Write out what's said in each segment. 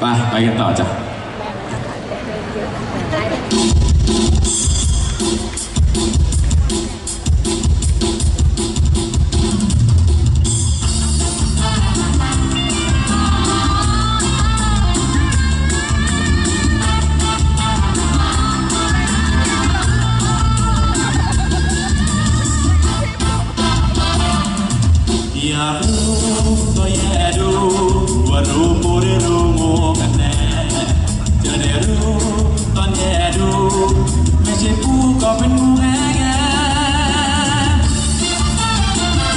ไปไปกันต่อจ้ะอยากรู้ก็แย่ดูว่ารู้ปูหรือรู้งู กันแน่จะได้รู้ตอนแย่ดู ไม่ใช่ปูก็เป็นงูแง่แง่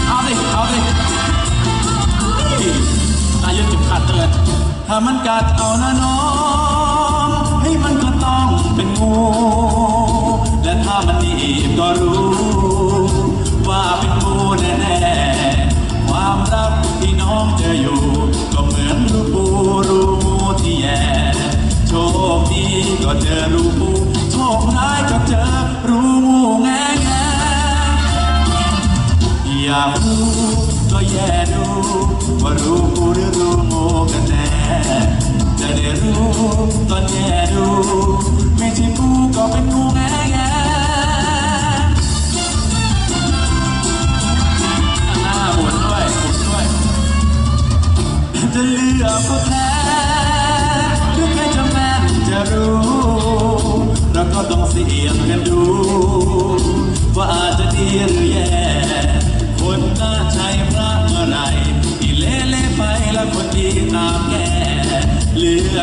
เอาสิเอาสิอายุจุดขาดเตือนถ้ามันกัดเอานะน้องให้มันก็ต้องเป็นงู และถ้ามันหนีบก็รู้ รู้งูแง่แงอยากรู้ก็แย่ดูว่ารูปูหรือรู้งูกันแน่จะได้รู้ตอนแย่ดู ไม่ใช่กูก็เป็นงูแง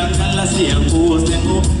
เลือกกัน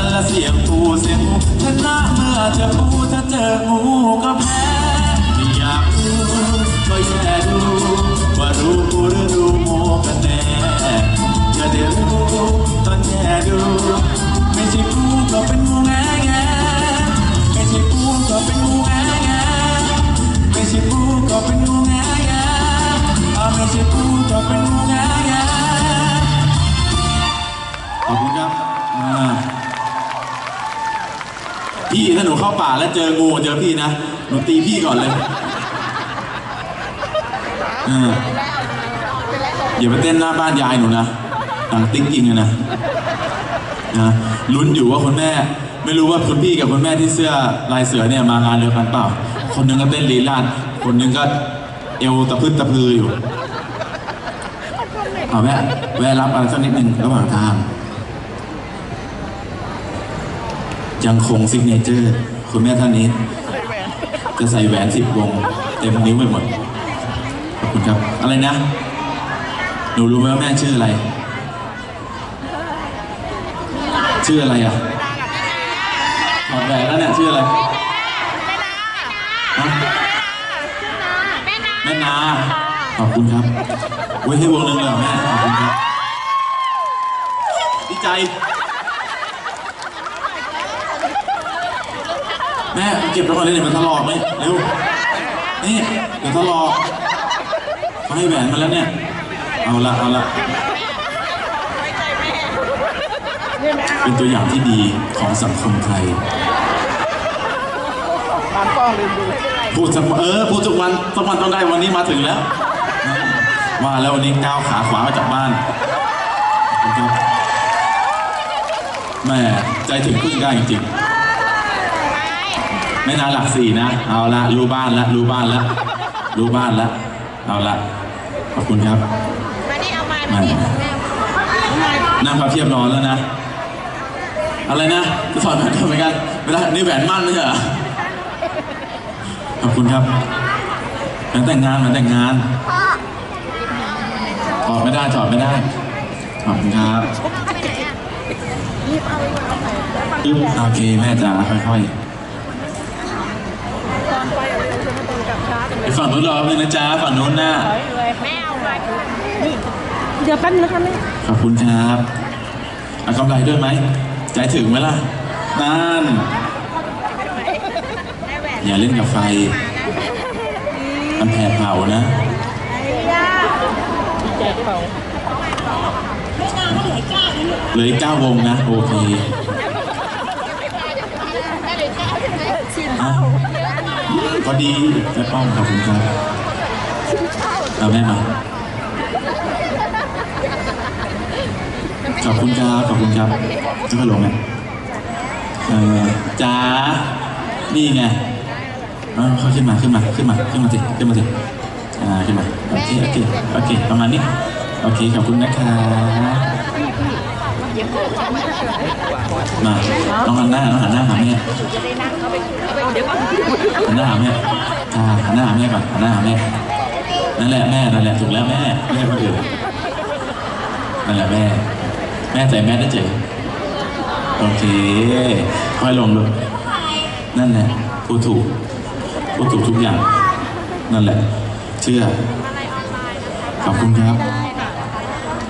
ฉันละเสียงผู้เสียงงูชนะเมื่อเจอผู้ถ้าเจองูก็แพ้ไม่อยากรู้ก็แย่ดูว่ารู้ผู้หรือรู้โมกันแน่จะได้รู้ต พี่ถ้าหนูเข้าป่าแล้วเจองูเจอพี่นะหนูตีพี่ก่อนเลยเอออย่าไปเต้นหน้าบ้านยายหนูนะหนังติ๊กจริงเลยนะนะลุ้นอยู่ว่าคุณแม่ ไม่รู้ว่าคุณพี่กับคุณแม่ที่เสื้อลายเสือเนี่ยมางานเดียวกันเปล่า คนหนึงก็เต้นลีลาดคนหนึงก็เอวตะพึดตะพืออยู่เอาแม่แวะรับอะไรสักนิดหนึ่งระหว่างทาง ยังคงซิกเนเจอร์คุณแม่ท่านนี้ จะใส่แหวนสิบวง เต็มนิ้วไปหมด ขอบคุณครับ อะไรนะ หนูรู้ไหมว่าแม่ชื่ออะไร ชื่ออะไรอะถอดแหวนแล้วเนี่ยชื่ออะไรแม่นาขอบคุณครับไว้ให้วงหนึ่งเลยเหรอแม่ขอบคุณครับดีใจ แม่เก็บไปก่อนเลยเดี๋ยวมันถลอกเลยเร็วนี่เดี๋ยวถลอกเขาให้แหวนมาแล้วเนี่ย เอาละเอาละเป็นตัวอย่างที่ดีของสังคมไทยพูดสักเออพูดทุกวันสักวันต้องได้วันนี้มาถึงแล้วว่าแล้ววันนี้ก้าวขาขวามาจากบ้านแม่ใจถึงพึ่งได้จริงๆ ไม่นานหลักสี่นะ เอาละรู้บ้านละรู้บ้านละรู้บ้านละเอาละขอบคุณครับมานี่เอาไม้มานี่แม่นั่งพับเทียบนอนแล้วนะ อะไรนะจะถอดแหวนทำไมกันไม่ได้นี่แหวนมั่นไม่ใช่เหรอขอบคุณครับแหวนแต่งงานแหวนแต่งงานถอดไม่ได้ถอดไม่ได้ขอบคุณครับอึ๊บโอเคแม่จ๋าค่อยๆไปฝั่ง นู้นรอเลยนะจ๊ะฝั่งนู้นน่ะแม่เอาไม้เดี๋ยวแป๊บนึงนะคะแม่ขอบคุณครับเอากำไรด้วยไหมใจถึงไหมล่ะนั่นได้แหวนอย่าเล่นกับไฟมันแผดเผานะใจเขาเหลืออีกเก้าวงนะโอเค อะพอดีแม่ป้อมขอบคุณครับเอาแม่มาขอบคุณครับขอบคุณครับจะไปลงไหมเออจ้านี่ไงเอาเขาขึ้นมาขึ้นมาขึ้นมาขึ้นมาสิขึ้นมาสิอ่าขึ้นมาโอเคโอเคโอเคประมาณนี้โอเคขอบคุณนะคะ มาน้องหันหน้าน้องหันหน้าหาแม่หันหน้าหาแม่อ่าหันหน้าหาแม่ก่อนหันหน้าหาแม่นั่นแหละแม่นั่นแหละถูกแล้วแม่ไม่คนอื่นนั่นแหละแม่ แม่ใส่แม่ได้เจ๋งโอเค ค่อยลงดูนั่นแหละพูดถูกพูดถูกทุกอย่าง นั่นแหละ เชื่อขอบคุณครับ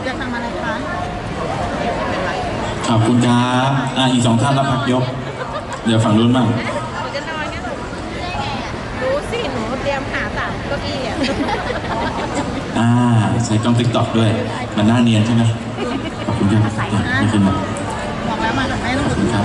จะทำอะไรคะ ขอบคุณครับอะอีกสองท่านรับพักยก เดี๋ยวฝั่งนู้นบ้างหนูจะนอนกันรู้สิหนูเตรียมหาสามเก้าอี้อะอ่าใช้กล้องติ๊กต็อกด้วย มันน่าเนียนใช่ไหมขอบคุณครับอะไม่ขึ้นมาบอกแล้วมากับแม่ต้องขอบคุณครับ